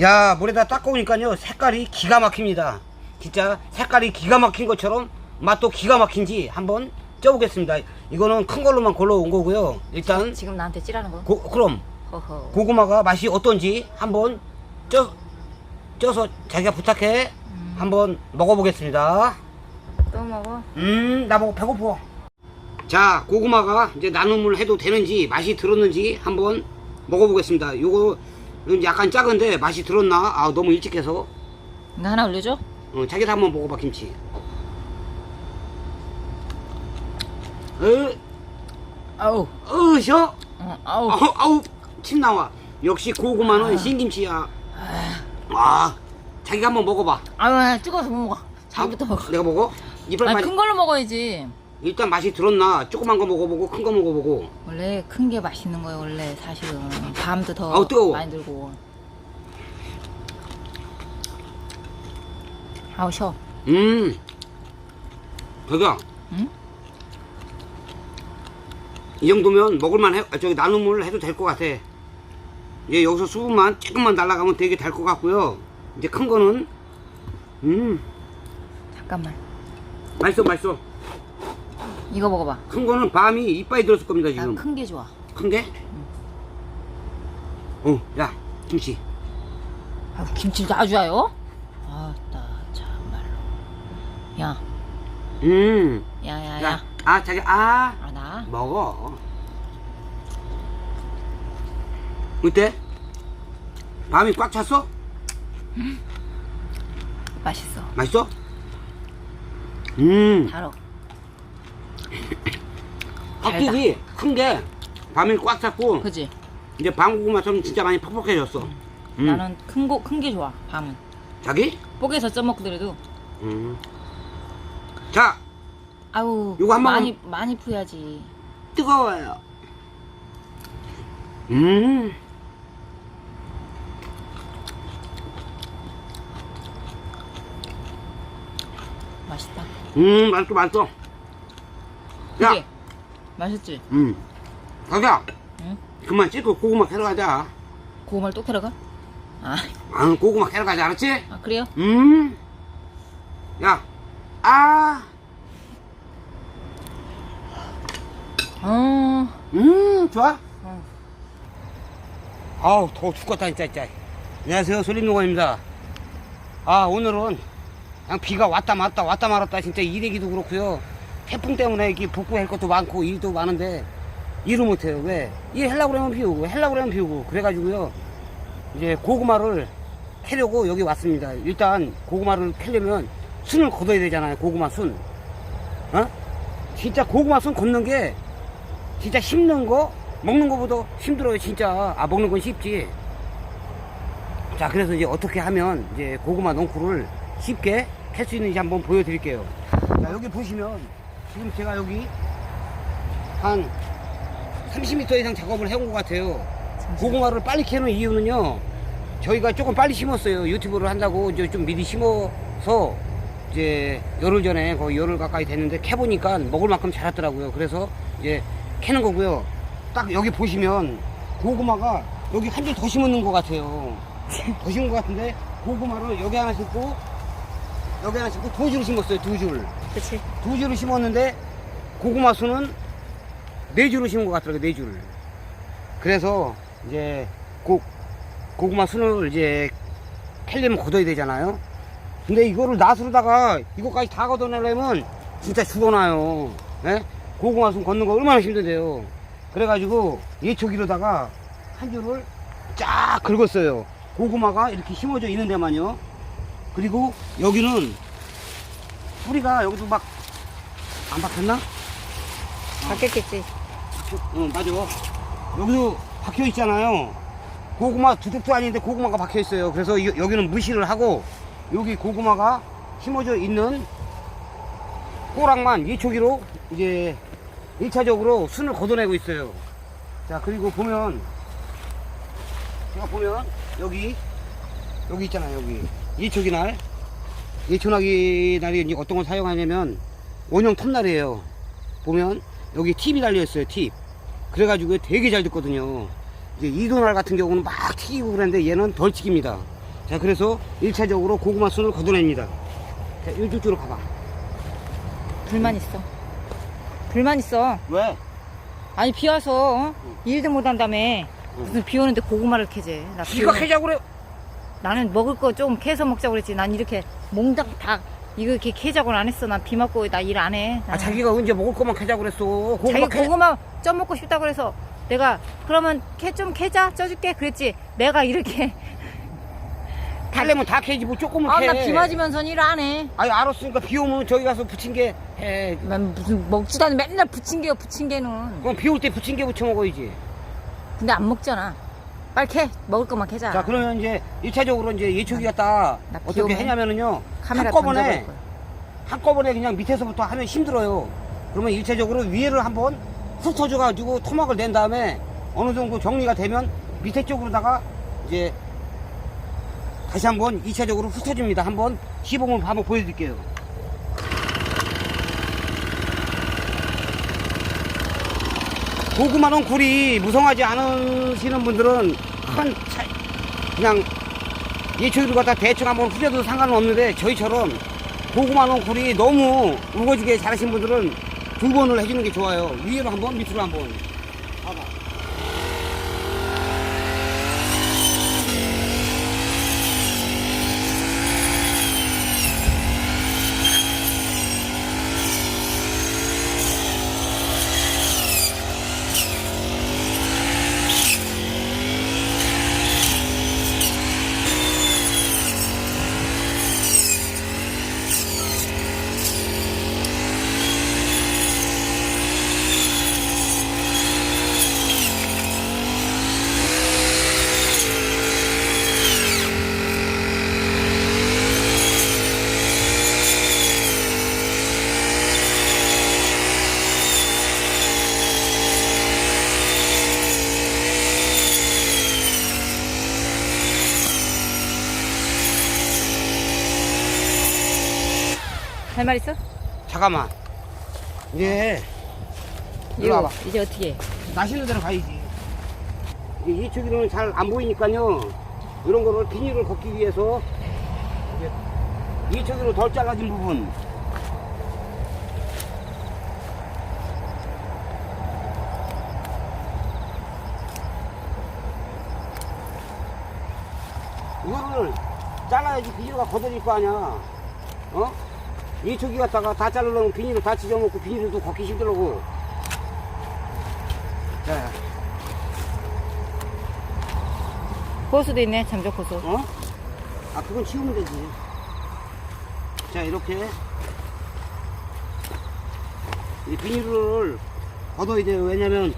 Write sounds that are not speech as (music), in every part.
야 물에다 닦아오니까요 색깔이 기가 막힙니다. 진짜 색깔이 기가 막힌 것처럼 맛도 기가 막힌지 한번 쪄보겠습니다. 이거는 큰 걸로만 골라온 거고요. 일단 지금 나한테 찌라는 거? 고, 그럼 허허. 고구마가 맛이 어떤지 한번 쪄, 쪄서 자기가 부탁해. 한번 먹어보겠습니다. 또 먹어? 음 나보고 배고파. 자 고구마가 이제 나눔을 해도 되는지 맛이 들었는지 한번 먹어보겠습니다. 요거 약간 작은데 맛이 들었나 아 너무 일찍 해서 이거 하나 올려줘? 어, 자기도 한번 먹어봐 김치 으, 아우. 으셔 어, 아우. 아우, 아우 침 나와 역시 고구마는 신김치야 아 자기가 한번 먹어봐 아유, 찍어서 못 먹어. 자기부터 아, 먹어. 내가 먹어? 이빨 아니, 맛이 큰 걸로 먹어야지. 일단 맛이 들었나 조그만 거 먹어보고 큰 거 먹어보고 원래 큰 게 맛있는 거예요, 원래 사실은. 밤도 더 아우, 뜨거워. 많이 들고. 아우, 쉬어. 음 자기야 응? 이 정도면 먹을만 해 아, 저기 나눔을 해도 될 것 같아 이제 여기서 수분만 조금만 날아가면 되게 될것 같고요 이제 큰 거는 음 잠깐만. 맛있어 맛있어 이거 먹어봐. 큰 거는 밤이 이빨이 들었을 겁니다 지금 난큰게 좋아. 큰 게? 어, 야, 김치. 아우, 김치를 놔줘요? 아따, 참말로. 야, 음, 야, 야, 야, 야. 아, 자기, 아, 아, 나? 먹어. 어때? 밤이 꽉 찼어? 맛있어. 맛있어? 음, 달어. 확실히 큰게 밤이 꽉 찼고 그지? 이제 방고구마처럼 진짜 많이 퍽퍽해졌어. 음. 나는 큰 거, 큰 게 좋아, 밤은. 자기? 뽀개서 쪄먹더라도. 음. 자, 아우, 요거 한 번만- 많이, 많이 푸야지. 뜨거워요. 음. 맛있다. 음, 맛있어, 맛있어. 야, 그게 맛있지? 음. 자기야, 응? 그만 찍고 고구마 캐러 가자. 고구마를 또 캐러 가? 아, 아, 고구마 캐러 가자, 알았지? 아 그래요? 음. 야, 아, 어, 음, 좋아? 응. 아우, 더워 죽겠다, 진짜, 진짜. 안녕하세요, 솔림농원입니다. 아, 오늘은 그냥 비가 왔다 갔다 왔다 말았다 진짜 일하기도 그렇고요. 태풍 때문에 이렇게 복구할 것도 많고 일도 많은데 일을 못해요. 왜? 일 하려고 그러면 비 오고 하려고 그러면 비 오고 그래가지고요. 이제 고구마를 캐려고 여기 왔습니다. 일단 고구마를 캐려면 순을 걷어야 되잖아요. 고구마 순. 어? 진짜 고구마 순 걷는 게 진짜 힘든 거 먹는 거보다 힘들어요. 진짜. 아 먹는 건 쉽지. 자 그래서 이제 어떻게 하면 이제 고구마 농구를 쉽게 캘 수 있는지 한번 보여드릴게요. 자 여기 보시면 지금 제가 여기 한 30m 이상 작업을 해온 것 같아요. 고구마를 빨리 캐는 이유는요. 저희가 조금 빨리 심었어요. 유튜브를 한다고 이제 좀 미리 심어서 이제 열흘 전에 거의 열흘 가까이 됐는데 캐보니까 먹을 만큼 자랐더라고요. 그래서 이제 캐는 거고요. 딱 여기 보시면 고구마가 여기 한 줄 더 심었는 것 같아요. 더 심은 것 같은데 고구마를 여기 하나 심고 여기 하나 심고 두 줄 심었어요. 두 줄. 그치? 두 줄을 심었는데 고구마 수는 네 줄을 심은 것 같더라고요. 네 줄. 그래서 이제 고, 고구마 순을 이제 캘려면 걷어야 되잖아요. 근데 이거를 낫으로다가 이거까지 다 걷어내려면 진짜 죽어나요. 예? 고구마 순 걷는 거 얼마나 힘든데요. 그래가지고 예초기로다가 한 줄을 쫙 긁었어요. 고구마가 이렇게 심어져 있는 데만요. 그리고 여기는 뿌리가 여기도 막 안 박혔나? 바뀌었겠지. 응 맞아. 여기도 박혀 있잖아요. 고구마 두둑도 아닌데 고구마가 박혀 있어요. 그래서 이- 여기는 무시를 하고 여기 고구마가 심어져 있는 꼬랑만 예초기로 이제 1차적으로 순을 걷어내고 있어요. 자 그리고 보면 제가 보면 여기 여기 있잖아요 여기. 예초기 날 예초나기 날이 이제 어떤 걸 사용하냐면 원형 톱날이에요 보면 여기 팁이 달려 있어요 팁 그래가지고 되게 잘 듣거든요 이제 이도날 같은 경우는 막 튀기고 그러는데 얘는 덜 튀깁니다 자, 그래서 1차적으로 고구마 순을 걷어냅니다. 자, 이쪽으로 가봐. 불만 있어. 불만 있어. 왜? 아니 비 와서 어? 일도 못 한다며. 무슨 비 오는데 고구마를 비 비가 캐자고 그래. 나는 먹을 거 좀 캐서 먹자고 그랬지. 난 이렇게 몽당 다 이거 이렇게 캐자고는 안 했어. 난 비 맞고 나 일 안 해. 아, 나는. 자기가 언제 먹을 것만 캐자고 그랬어. 고구마 자기 캐. 고구마 쪄 먹고 싶다 그래서 내가 그러면 캐 좀 캐자 쪄줄게 그랬지. 내가 이렇게 (laughs) 달래면 다 캐지 뭐 조금은 아 캐. 나비 맞으면서 일 안 해. 아니 알았으니까 비 오면 저기 가서 부친 게 해. 난 무슨 먹지도 않는 맨날 부침개요 부침개는. 그럼 비 올 때 부친 게 부쳐 먹어야지. 근데 안 먹잖아. 빨리 캐 먹을 것만 캐자. 자 그러면 이제 1차적으로 이제 예초기 갖다 나비 어떻게 오면 하냐면은요 카메라 한꺼번에 던져버릴 거야. 한꺼번에 그냥 밑에서부터 하면 힘들어요. 그러면 1차적으로 위에를 한번 훑어줘가지고 토막을 낸 다음에 어느 정도 정리가 되면 밑에 쪽으로다가 이제 다시 한번 2차적으로 훑어줍니다. 한번 시범을 한번 보여드릴게요. 고구마는 굴이 무성하지 않으시는 분들은 큰 차, 그냥 예초기를 갖다 대충 한번 후려도 상관은 없는데 저희처럼 고구마는 굴이 너무 우거지게 잘하신 분들은 두 번을 해주는 게 좋아요. 위로 한 번, 밑으로 한 번. 봐봐. 할 말 있어? 잠깐만. 이제 이거 와봐. 이제 어떻게? 해? 나시는 대로 가야지. 이게 이쪽으로는 잘 안 보이니까요. 이런 거를 비닐을 걷기 위해서 이제 이쪽으로 덜 잘라진 부분. 이거를 잘라야지 비닐가 걷어질 거 아니야. 어? 이쪽이 갖다가 다 자르려면 비닐을 다 찢어먹고 비닐도 걷기 힘들고. 자, 호수도 있네 잠적 호수. 어? 아, 그건 치우면 되지. 자, 이렇게. 이 비닐을 걷어야 돼요. 왜냐면,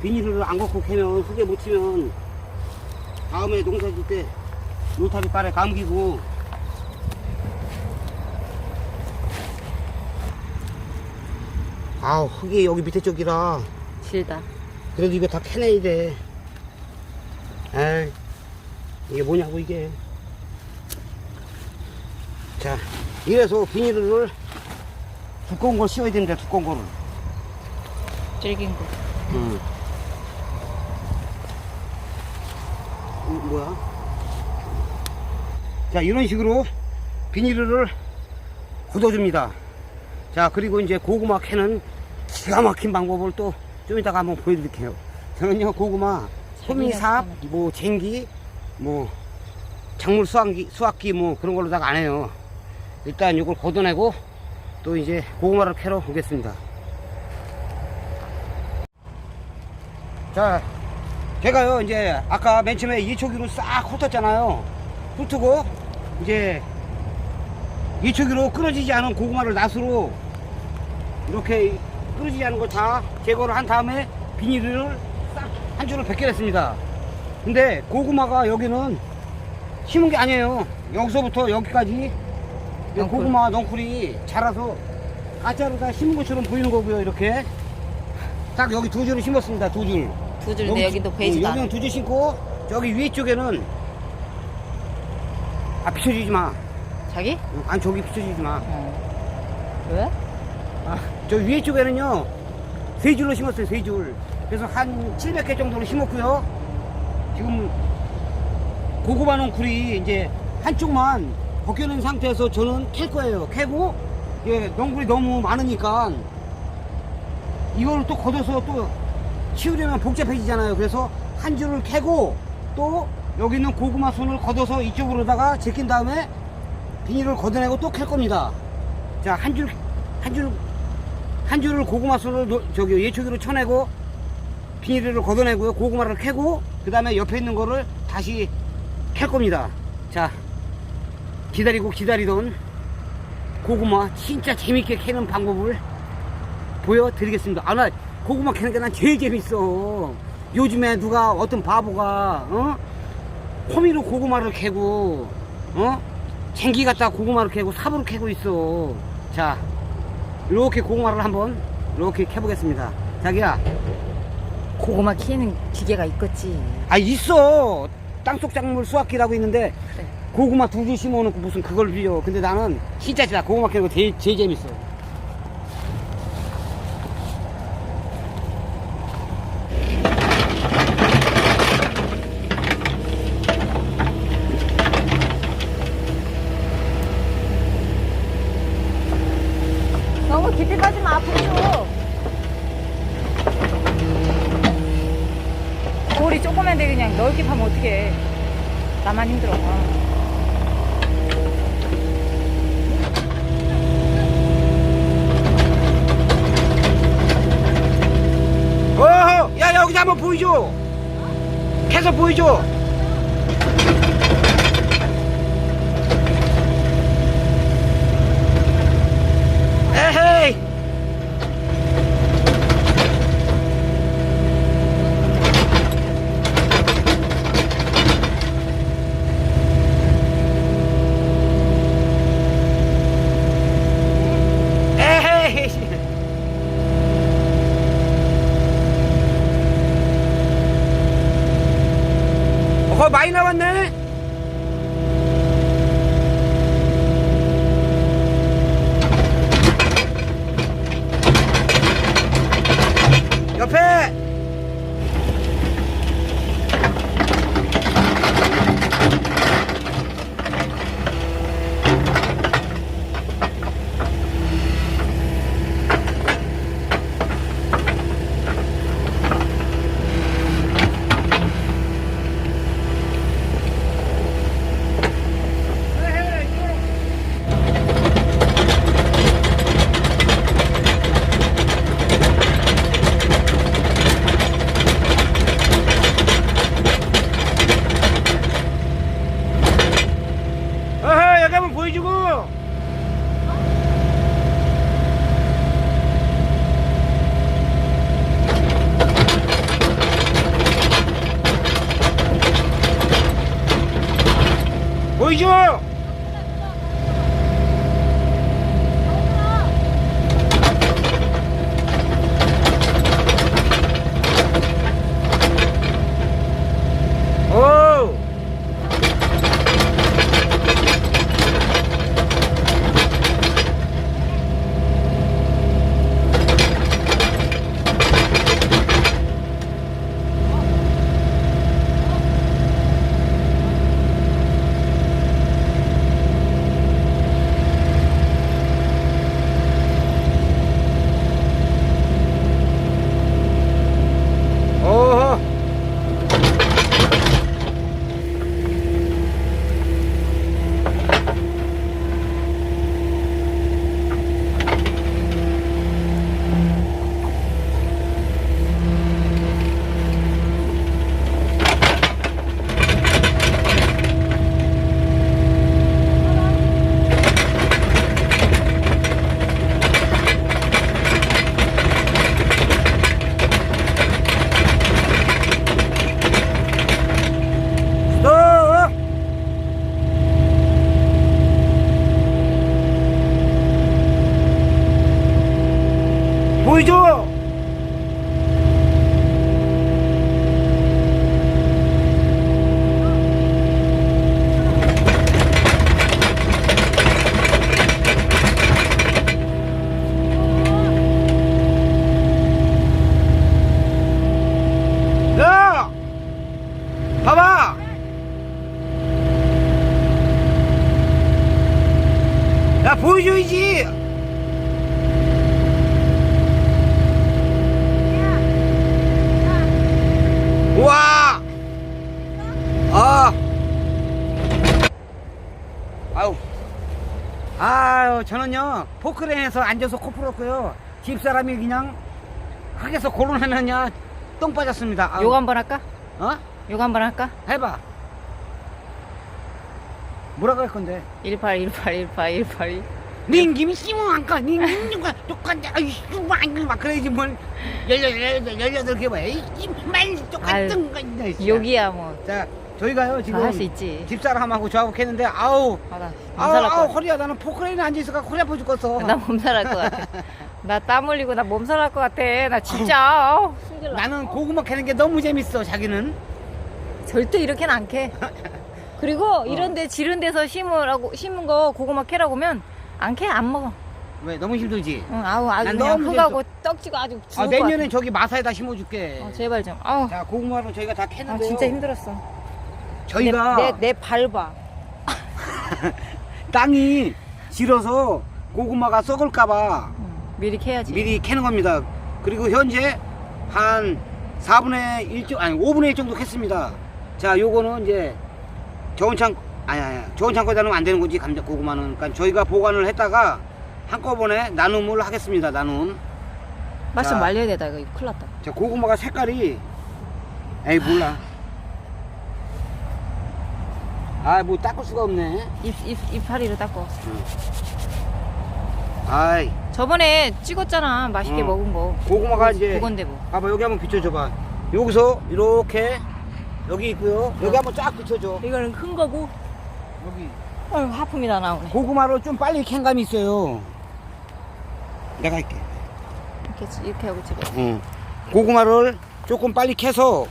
비닐을 안 걷고 캐면, 흙에 묻히면, 다음에 농사 질 때, 노타리 빨에 감기고, 아우, 흙이 여기 밑에 쪽이라, 질다. 그래도 이거 다 캐내야 돼. 에이, 이게 뭐냐고, 이게. 자, 이래서 비닐을 두꺼운 걸 씌워야 됩니다, 두꺼운 거를. 질긴 거. 응. 어, 뭐야? 자, 이런 식으로 비닐을 굳어줍니다. 자, 그리고 이제 고구마 캐는 기가 막힌 방법을 또 좀 이따가 한번 보여드릴게요. 저는요, 고구마, 호미삽, 뭐, 쟁기, 뭐, 작물 수확기, 수확기 뭐 그런 걸로다가 안 해요. 일단 이걸 걷어내고 또 이제 고구마를 캐러 오겠습니다. 자, 제가요, 이제, 아까 맨 처음에 이초기로 싹 훑었잖아요. 훑고, 이제, 이초기로 끊어지지 않은 고구마를 낫으로, 이렇게 끊어지지 않은 거 다 제거를 한 다음에 비닐을 싹 한 줄을 벗겨냈습니다. 근데 고구마가 여기는 심은 게 아니에요. 여기서부터 여기까지 넝쿨. 고구마 넝쿨이 자라서 가짜로 다 심은 것처럼 보이는 거고요, 이렇게. 딱 여기 두 줄을 심었습니다, 두 줄. 두 줄인데 여기 도 베이지도 어, 않아. 여기는 두줄 신고 저기 위쪽에는 아 비춰주지 마. 자기? 아니 저기 비춰주지 마. 어. 왜? 저 위에 쪽에는요 세 줄로 심었어요 세 줄. 그래서 한 700개 정도로 심었고요. 지금 고구마 넝쿨이 이제 한쪽만 벗겨낸 상태에서 저는 캘 거예요. 캐고 예, 농굴이 너무 많으니까 이걸 또 걷어서 또 치우려면 복잡해지잖아요. 그래서 한 줄을 캐고 또 여기 있는 고구마 순을 걷어서 이쪽으로다가 제낀 다음에 비닐을 걷어내고 또 캘 겁니다. 자, 한 줄, 한 줄, 한 줄을 고구마 노- 저기 예초기로 쳐내고 비닐을 걷어내고요. 고구마를 캐고 그 다음에 옆에 있는 거를 다시 캘 겁니다. 자, 기다리고 기다리던 고구마 진짜 재밌게 캐는 방법을 보여드리겠습니다. 아, 나 고구마 캐는 게 난 제일 재밌어. 요즘에 누가 어떤 바보가, 어? 호미로 고구마를 캐고, 어? 쟁기 갖다 고구마를 캐고 삽으로 캐고 있어. 자, 이렇게 고구마를 한번 이렇게 캐보겠습니다. 자기야, 고구마 키우는 기계가 있겠지. 아 있어. 땅속 작물 수확기라고 있는데 그래. 고구마 두 개 심어놓고 무슨 그걸 빌려. 근데 나는 진짜 진짜 고구마 캐는 거 제일, 제일 재밌어. 너무 깊이 빠지면 아프죠. 돌이 조그만데 그냥 넓게 파면 어떡해. 나만 힘들어. 아. 어허! 야, 여기 한번 보여줘! 캐서 보여줘! 에헤이! 에헤이! 어, 거 저는요, 포크레인에서 앉아서 코 풀었고요. 집사람이 그냥 흙에서 고론하면요, 똥 빠졌습니다. 아우. 요거 한번 할까? 어? 요거 한번 할까? 해봐. 뭐라고 할 건데? 18, 18, 18, 18. 닌김이 씨모한까 닌김과 똑같아 아이씨 막 그래야지 뭘 열여 열여 열여덟 개 봐요 말 똑같은 거 있네 진짜. 여기야 뭐. 자 저희가요 지금 할 수 있지. 집사람하고 저하고 했는데 아우 아, 나 아우 아우. 허리야 나는 포크레인에 앉아 있어가 허리 아파 죽겠어 나 몸살할 것 같아. (laughs) 나 땀 흘리고 나 몸살할 것 같아. 나 진짜 숨질러. 나는 고구마 캐는 게 너무 재밌어 자기는 절대 이렇게는 안 캐. (laughs) 그리고 이런데 지른 데서 심으라고 심은 거 고구마 캐라고 하면 안 캐, 안 먹어. 왜 너무 힘들지 응, 아우 아주 난 그냥 너무 흙하고 떡지고 아주 아 죽을 것 내년엔 같아. 저기 마사에다 심어줄게 어, 제발 좀. 아우, 자 고구마로 저희가 다 아, 캐는데요 진짜 힘들었어. 저희가 내, 내, 내 밟아. (laughs) 땅이 질어서 고구마가 썩을까봐 응, 미리 캐야지. 미리 캐는 겁니다. 그리고 현재 한 4분의 1, 정- 아니 5분의 1 정도 캤습니다. 자, 요거는 이제 저온 창 아니 아니 저온 창고에다 놓으면 안 되는 거지 감자 고구마는. 그러니까 저희가 보관을 했다가 한꺼번에 나눔을 하겠습니다. 나눔. 맛 자. 좀 말려야 되다. 이거 큰일 났다. 자, 고구마가 색깔이 에이 몰라. 아, 뭐 닦을 수가 없네. 입, 입, 이파리로 닦고. 아이, 저번에 찍었잖아. 맛있게 어. 먹은 거. 고구마가 이제 그건데 뭐. 봐봐 여기 한번 비춰줘봐. 여기서 이렇게 여기 있고요. 여기 한번 쫙 비춰줘. 이거는 큰 거고. 여기 어휴, 하품이 다 나오네. 고구마로 좀 빨리 캔 감이 있어요. 내가 할게. 이렇게, 이렇게 하고 찍어. 응. 고구마를 조금 빨리 캐서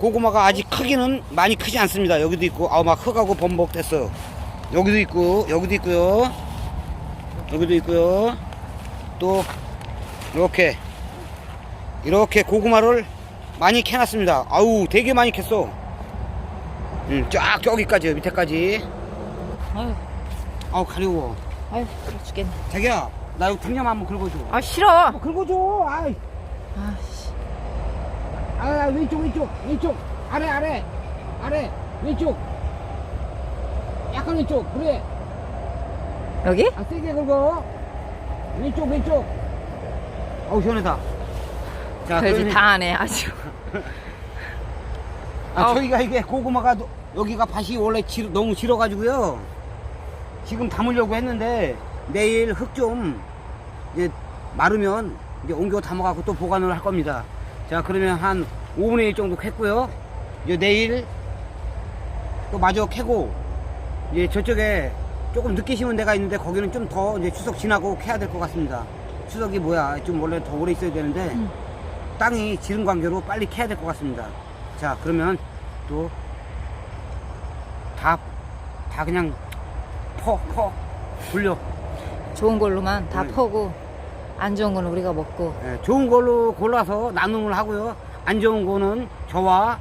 고구마가 아직 크기는 많이 크지 않습니다. 여기도 있고, 아우 막 흙하고 범벅 됐어. 여기도 있고, 여기도 있고요. 여기도 있고요. 또 이렇게 이렇게 고구마를 많이 캐놨습니다. 아우 되게 많이 캤어. 응, 쫙 저기까지 밑에까지. 아유, 아우 가려워. 아유, 그래 죽겠네. 자기야, 나 여기 등념 한번 긁어줘. 아, 싫어. 아, 긁어줘. 아이. 아, 씨. 아 왼쪽 왼쪽 왼쪽. 아래 아래 아래. 왼쪽. 약간 왼쪽. 그래. 여기? 아 세게 긁어. 왼쪽 왼쪽. 어우 시원하다. 자 그러면- 다 하네, 아주. (laughs) 아, 아우. 저희가 이게 고구마가 노- 여기가 밭이 원래 질- 너무 질어가지고요. 지금 담으려고 했는데 내일 흙 좀 이제 마르면 이제 옮겨 담아갖고 또 보관을 할 겁니다 자 그러면 한 5분의 1 정도 캤고요 이제 내일 또 마저 캐고 이제 저쪽에 조금 늦게 심은 데가 있는데 거기는 좀 더 이제 추석 지나고 캐야 될 것 같습니다 추석이 뭐야 좀 원래 더 오래 있어야 되는데 음. 땅이 지른 관계로 빨리 캐야 될 것 같습니다. 자, 그러면 또 다, 다 그냥 퍼, 퍼, 불려. 좋은 걸로만 다 네. 퍼고, 안 좋은 거는 우리가 먹고. 예, 좋은 걸로 골라서 나눔을 하고요. 안 좋은 거는 저와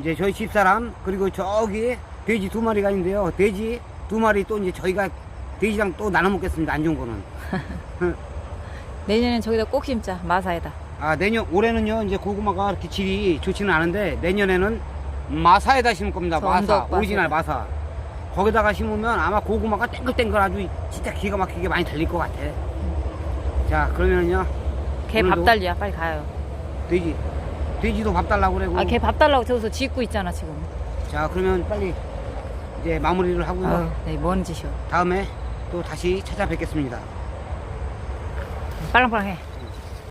이제 저희 집사람 그리고 저기 돼지 두 마리가 있는데요. 돼지 두 마리 또 이제 저희가 돼지랑 또 나눠 먹겠습니다. 안 좋은 거는. (laughs) 내년엔 저기다 꼭 심자, 마사에다. 아, 내년, 올해는요, 이제 고구마가 그렇게 질이 좋지는 않은데, 내년에는 마사에다 심을 겁니다. 저 마사. 마사에다. 오리지널 마사. 거기다가 심으면 아마 고구마가 땡글땡글 아주 진짜 기가 막히게 많이 달릴 것 같아. 자, 그러면은요, 걔 밥 오늘도- 달리야, 빨리 가요. 돼지. 돼지도 밥 달라고 그러고. 아, 걔 밥 달라고 저기서 짓고 있잖아, 지금. 자, 그러면 빨리 이제 마무리를 하고요. 아유, 네, 뭔 짓이오. 다음에 또 다시 찾아뵙겠습니다. 빨랑빨랑 해.